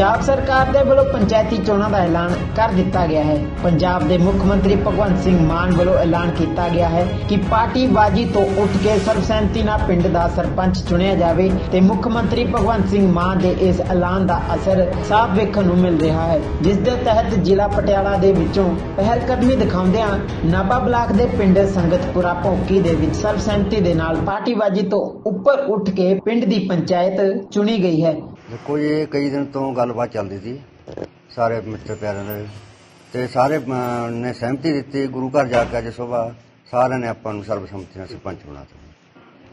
ਪੰਜਾਬ ਸਰਕਾਰ ਦੇ ਵੱਲੋਂ ਪੰਚਾਇਤੀ ਚੋਣਾਂ ਦਾ ਐਲਾਨ ਕਰ ਦਿੱਤਾ ਗਿਆ ਹੈ। ਪੰਜਾਬ ਦੇ ਮੁੱਖ ਮੰਤਰੀ ਭਗਵੰਤ ਸਿੰਘ ਮਾਨ ਵੱਲੋਂ ਐਲਾਨ ਕੀਤਾ ਗਿਆ ਹੈ ਕਿ ਪਾਰਟੀ ਬਾਜੀ ਤੋਂ ਉੱਠ ਕੇ ਸਰਬਸੰਮਤੀ ਨਾਲ ਪਿੰਡ ਦਾ ਸਰਪੰਚ ਚੁਣਿਆ ਜਾਵੇ ਤੇ ਮੁੱਖ ਮੰਤਰੀ ਭਗਵੰਤ ਸਿੰਘ ਮਾਨ ਦੇ ਇਸ ਐਲਾਨ ਦਾ ਅਸਰ ਸਾਫ਼ ਵੇਖਣ ਨੂੰ ਮਿਲ ਰਿਹਾ ਹੈ। ਜਿਸ ਦੇ ਤਹਿਤ ਜ਼ਿਲ੍ਹਾ ਪਟਿਆਲਾ ਦੇ ਵਿੱਚੋਂ ਪਹਿਲ ਕਦਮੀ ਦਿਖਾਉਂਦਿਆਂ ਨਾਭਾ ਬਲਾਕ ਦੇ ਪਿੰਡ ਸੰਗਤਪੁਰਾ ਭੌਕੀ ਦੇ ਵਿੱਚ ਸਰਬਸੰਮਤੀ ਦੇ ਨਾਲ ਪਾਰਟੀ ਬਾਜੀ ਤੋਂ ਉੱਪਰ ਉੱਠ ਕੇ ਪਿੰਡ ਦੀ ਪੰਚਾਇਤ ਚੁਣੀ ਗਈ ਹੈ। ਦੇਖੋ ਇਹ ਕਈ ਦਿਨ ਤੋਂ ਗੱਲਬਾਤ ਚੱਲਦੀ ਸੀ ਸਾਰੇ ਮਿੱਤਰ ਪਿਆਰਿਆਂ ਦੇ। ਤੇ ਸਾਰੇ ਅਮ, ਨੇ ਸਹਿਮਤੀ ਦਿੱਤੀ ਗੁਰੂ ਘਰ ਜਾ ਕੇ ਅੱਜ ਸਵੇਰ ਸਾਰਿਆਂ ਨੇ ਆਪਾਂ ਨੂੰ ਸਰਬਸੰਮਤੀ ਨਾਲ ਸਰਪੰਚ ਬਣਾਤਾ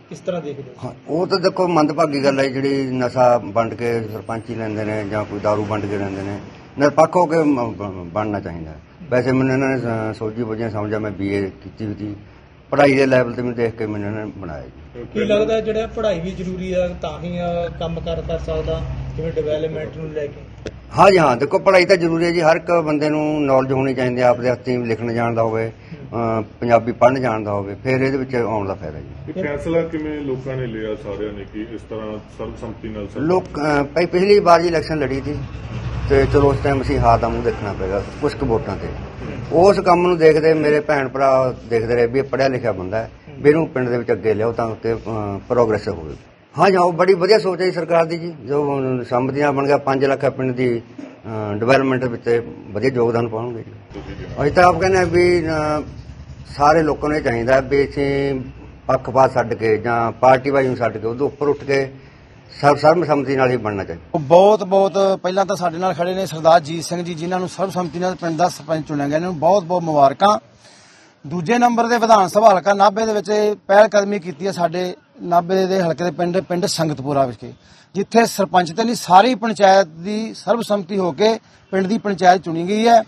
ਕਿਸ ਤਰ੍ਹਾਂ ਦੇਖਦੇ ਹੋ? ਹਾਂ, ਉਹ ਤਾਂ ਦੇਖੋ ਮੰਦਭਾਗੀ ਗੱਲ ਹੈ ਜਿਹੜੀ ਨਸ਼ਾ ਵੰਡ ਕੇ ਸਰਪੰਚੀ ਲੈਂਦੇ ਨੇ ਜਾਂ ਕੋਈ दारू ਵੰਡ ਕੇ ਲੈਂਦੇ ਨੇ। ਨਿਰਪੱਖ ਹੋ ਕੇ ਮ- ਬ- ਬਣਨਾ ਚਾਹੀਦਾ ਹੈ। ਵੈਸੇ ਮੈਨੂੰ ਇਹਨਾਂ ਨੇ ਸ- ਸੋਝੀ ਬੁਝਿਆ ਸਮਝਿਆ ਮੈਂ ਬੀਏ ਕੀਤੀ ਹੋਈ ਸੀ। ਪੜ੍ਹਾਈ ਦੇ ਲੈਵਲ ਤੇ ਮੈਨੂੰ ਦੇਖ ਕੇ ਮੈਨੂੰ ਇਹਨਾਂ ਨੇ ਬਣਾਇਆ ਜੀ। ਕੀ ਲੱਗਦਾ ਜਿਹੜਾ ਪੜ੍ਹਾਈ ਵੀ ਜ਼ਰੂਰੀ ਆ ਤਾਂ ਹੀ ਅ, ਕੰਮ ਕਰ ਕਰ ਸਕਦਾ ਜਿਵੇਂ ਡਿਵੈਲਪਮੈਂਟ ਨੂੰ ਲੈ ਕੇ? ਹਾਂ ਜੀ ਹਾਂ ਦੇਖੋ ਪੜ੍ਹਾਈ ਤਾਂ ਜ਼ਰੂਰੀ ਹੈ ਜੀ। ਹਰ ਇੱਕ ਬੰਦੇ ਨੂੰ ਨੌਲੇਜ ਹੋਣੀ ਚਾਹੀਦੀ ਹੈ ਆਪਦੇ ਹੱਥੀਂ ਲਿਖਣ ਜਾਣਦਾ ਹੋਵੇ ਅਹ ਪੰਜਾਬੀ ਪੜ੍ਹਨ ਜਾਣਦਾ ਹੋਵੇ ਫਿਰ ਇਹਦੇ ਵਿੱਚ ਆਉਣ ਦਾ ਫਾਇਦਾ ਜੀ। ਇਹ ਫੈਸਲਾ ਕਿਵੇਂ ਲੋਕਾਂ ਨੇ ਲਿਆ ਸਾਰਿਆਂ ਨੇ ਕਿ ਇਸ ਤਰ੍ਹਾਂ ਸਰਬਸੰਮਤੀ ਨਾਲ ਲੋਕ ਅਹ ਭਾਈ ਪਿਛਲੀ ਵਾਰ ਜੀ ਇਲੈਕਸ਼ਨ ਲੜੀ ਸੀ। ਤੇ ਚਲੋ ਉਸ ਟਾਈਮ ਅਸੀਂ ਹਾਰ ਦਾ ਮੂੰਹ ਦੇਖਣਾ ਪਏਗਾ ਕੁਝ ਕੁ ਵੋਟਾਂ ਤੇ। ਉਸ ਕੰਮ ਨੂੰ ਦੇਖਦੇ ਮੇਰੇ ਭੈਣ ਭਰਾ ਦੇਖਦੇ ਰਹੇ ਵੀ ਇਹ ਪੜ੍ਹਿਆ ਲਿਖਿਆ ਬੰਦਾ ਹੈ ਵੀ ਇਹਨੂੰ ਪਿੰਡ ਦੇ ਵਿੱਚ ਅੱਗੇ ਲਿਆਓ ਤਾਂ ਕਿ ਪ੍ਰੋਗਰੈਸ ਹੋਵੇ। ਹਾਂ ਜੀ ਉਹ ਬੜੀ ਵਧੀਆ ਸੋਚ ਹੈ ਜੀ ਸਰਕਾਰ ਦੀ ਜੀ। ਜੋ ਨਾਲ ਬਣ ਗਿਆ 5 ਲੱਖ ਪਿੰਡ ਦੀ ਡਿਵੈਲਪਮੈਂਟ ਵਿੱਚ ਵਧੀਆ ਯੋਗਦਾਨ ਪਾਉਣਗੇ ਜੀ। ਅਸੀਂ ਤਾਂ ਆਪ ਕਹਿੰਦੇ ਵੀ ਸਾਰੇ ਲੋਕਾਂ ਨੂੰ ਇਹ ਚਾਹੀਦਾ ਵੀ ਅਸੀਂ ਪੱਖਪਾਤ ਛੱਡ ਕੇ ਜਾਂ ਪਾਰਟੀ ਵਾਈ ਨੂੰ ਛੱਡ ਕੇ ਉਹਦੇ ਉੱਪਰ ਉੱਠ ਕੇ ਸਰਬ ਸਰਬਸੰਮਤੀ ਨਾਲ ਹੀ ਬਣਨਾ ਚਾਹੀਦਾ। ਬਹੁਤ ਬਹੁਤ ਪਹਿਲਾਂ ਤਾਂ ਸਾਡੇ ਨਾਲ ਖੜੇ ਨੇ ਸਰਦਾਰ ਜੀਤ ਸਿੰਘ ਜੀ, ਜਿਨ੍ਹਾਂ ਨੂੰ ਸਰਬਸੰਮਤੀ ਨਾਲ ਪਿੰਡ ਦਾ ਸਰਪੰਚ ਚੁਣਿਆ ਗਿਆ। ਇਹਨਾਂ ਨੂੰ ਬਹੁਤ ਬਹੁਤ ਮੁਬਾਰਕਾਂ। ਦੂਜੇ ਨੰਬਰ ਦੇ ਵਿਧਾਨ ਸਭਾ ਹਲਕਾ ਨਾਭੇ ਦੇ ਵਿੱਚ ਇਹ ਪਹਿਲ ਕਦਮੀ ਕੀਤੀ ਹੈ ਸਾਡੇ ਨਾਭੇ ਦੇ ਹਲਕੇ ਦੇ ਪਿੰਡ ਪਿੰਡ ਸੰਗਤਪੁਰਾ ਵਿਖੇ, ਜਿੱਥੇ ਸਰਪੰਚ ਤੇ ਨਹੀਂ, ਸਾਰੀ ਪੰਚਾਇਤ ਦੀ ਸਰਬਸੰਮਤੀ ਹੋ ਕੇ ਪਿੰਡ ਦੀ ਪੰਚਾਇਤ ਚੁਣੀ ਗਈ ਹੈ।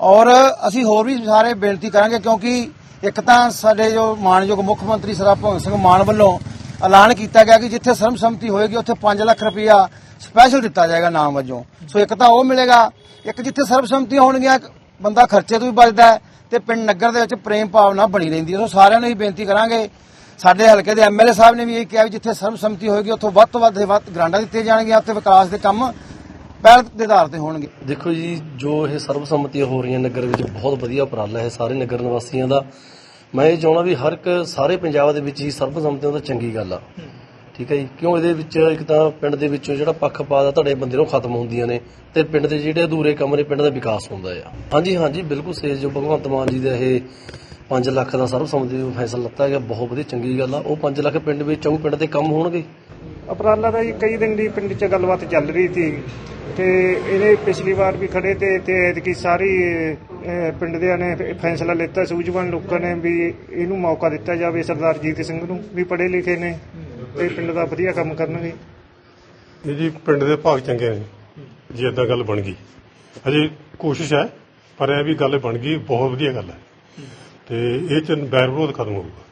ਔਰ ਅਸੀਂ ਹੋਰ ਵੀ ਸਾਰੇ ਬੇਨਤੀ ਕਰਾਂਗੇ, ਕਿਉਂਕਿ ਇੱਕ ਤਾਂ ਸਾਡੇ ਜੋ ਮਾਨਯੋਗ ਮੁੱਖ ਮੰਤਰੀ ਸਰਦਾਰ ਭਗਵੰਤ ਸਿੰਘ ਮਾਨ ਵੱਲੋਂ ਐਲਾਨ ਕੀਤਾ ਗਿਆ ਕਿ ਜਿੱਥੇ ਸਰਬਸੰਮਤੀ ਹੋਏਗੀ, ਉੱਥੇ 5 ਲੱਖ ਰੁਪਇਆ ਸਪੈਸ਼ਲ ਦਿੱਤਾ ਜਾਏਗਾ ਨਾਮ ਵਜੋਂ। ਸੋ ਇੱਕ ਤਾਂ ਉਹ ਮਿਲੇਗਾ, ਇੱਕ ਜਿੱਥੇ ਸਰਬਸੰਮਤੀ ਹੋਣਗੀਆਂ ਬੰਦਾ ਖਰਚੇ ਤੋਂ ਵੀ ਬਚਦਾ ਹੈ ਤੇ ਪਿੰਡ ਨਗਰ ਦੇ ਵਿੱਚ ਪ੍ਰੇਮ ਭਾਵਨਾ ਬਣੀ ਰਹਿੰਦੀ ਹੈ। ਸੋ ਸਾਰਿਆਂ ਨੂੰ ਹੀ ਬੇਨਤੀ ਕਰਾਂਗੇ, ਸਾਡੇ ਹਲਕੇ ਦੇ ਐਮਐਲਏ ਸਾਹਿਬ ਨੇ ਵੀ ਇਹ ਕਿਹਾ ਜਿੱਥੇ ਸਰਬਸੰਮਤੀ ਹੋਏਗੀ, ਉੱਥੋਂ ਵੱਧ ਤੋਂ ਵੱਧ ਵੱਧ ਗ੍ਰਾਂਟਾਂ ਦਿੱਤੀਆਂ ਜਾਣਗੀਆਂ ਤੇ ਵਿਕਾਸ ਦੇ ਕੰਮ ਪਹਿਲ ਦੇ ਆਧਾਰ ਤੇ ਹੋਣਗੇ। ਦੇਖੋ ਜੀ, ਜੋ ਇਹ ਸਰਬਸੰਮਤੀਆਂ ਹੋ ਰਹੀਆਂ ਨਗਰ ਵਿੱਚ, ਬਹੁਤ ਵਧੀਆ ਉਪਰਾਲਾ ਹੈ। ਸਾਰੇ ਨਗਰ ਨਿਵਾਸੀਆਂ ਦਾ ਮੈਂ ਇਹ ਚਾਹੁੰਦਾ ਵੀ ਹਰ ਇੱਕ ਸਾਰੇ ਪੰਜਾਬ ਦੇ ਵਿੱਚ ਹੀ ਸਰਬਸੰਮਤੀਆਂ ਤਾਂ ਚੰਗੀ ਗੱਲ ਆ। ਠੀਕ ਹੈ ਜੀ? ਕਿਉਂ ਇਹਦੇ ਵਿੱਚ ਇੱਕ ਤਾਂ ਪਿੰਡ ਦੇ ਵਿੱਚੋਂ ਜਿਹੜਾ ਪੱਖਪਾਤ ਆ ਤੁਹਾਡੇ ਬੰਦੇ ਨੂੰ ਖਤਮ ਹੁੰਦੀਆਂ ਨੇ ਤੇ ਪਿੰਡ ਦੇ ਜਿਹੜੇ ਅਧੂਰੇ ਕੰਮ ਨੇ ਪਿੰਡ ਦਾ ਵਿਕਾਸ ਹੁੰਦਾ ਆ। ਹਾਂਜੀ ਹਾਂਜੀ ਬਿਲਕੁਲ ਸੇਜ ਜੋ ਭਗਵੰਤ ਮਾਨ ਜੀ ਦਾ ਇਹ 5 ਲੱਖ ਦਾ ਸਰਬਸੰਮਤੀ ਫੈਸਲਾ ਲੱਤਾ ਗਿਆ ਬਹੁਤ ਵਧੀਆ ਚੰਗੀ ਗੱਲ ਆ। ਉਹ 5 ਲੱਖ ਪਿੰਡ ਵਿੱਚ ਆਉਂ ਪਿੰਡ ਦੇ ਕੰਮ ਹੋਣਗੇ। ਉਪਰਾਲਾ ਦਾ ਜੀ ਕਈ ਦਿਨ ਦੀ ਪਿੰਡ 'ਚ ਗੱਲਬਾਤ ਚੱਲ ਰਹੀ ਸੀ ਤੇ ਇਹਨੇ ਪਿਛਲੀ ਵਾਰ ਵੀ ਖੜੇ ਤੇ ਤੇ ਐਤਕੀ ਸਾਰੀ ਪਿੰਡ ਦਿਆਂ ਨੇ ਫੈਸਲਾ ਲਿੱਤਾ, ਸੂਝਵਾਨ ਲੋਕਾਂ ਨੇ ਵੀ ਇਹਨੂੰ ਮੌਕਾ ਦਿੱਤਾ ਜਾਵੇ ਸਰਦਾਰ ਜੀਤ ਸਿੰਘ ਨੂੰ, ਵੀ ਪੜ੍ਹੇ ਲਿਖੇ ਨੇ ਤੇ ਪਿੰਡ ਦਾ ਵਧੀਆ ਕੰਮ ਕਰਨਗੇ। ਇਹ ਜੀ ਪਿੰਡ ਦੇ ਭਾਗ ਚੰਗੇ ਨੇ, ਜੀ ਏਦਾਂ ਗੱਲ ਬਣ ਗਈ। ਅਜੇ ਕੋਸ਼ਿਸ਼ ਹੈ, ਪਰ ਇਹ ਵੀ ਗੱਲ ਬਣ ਗਈ, ਬਹੁਤ ਵਧੀਆ ਗੱਲ ਹੈ। ਤੇ ਇਹ ਚ ਬੈਰ ਵਿਰੋਧ ਖਤਮ ਹੋਊਗਾ।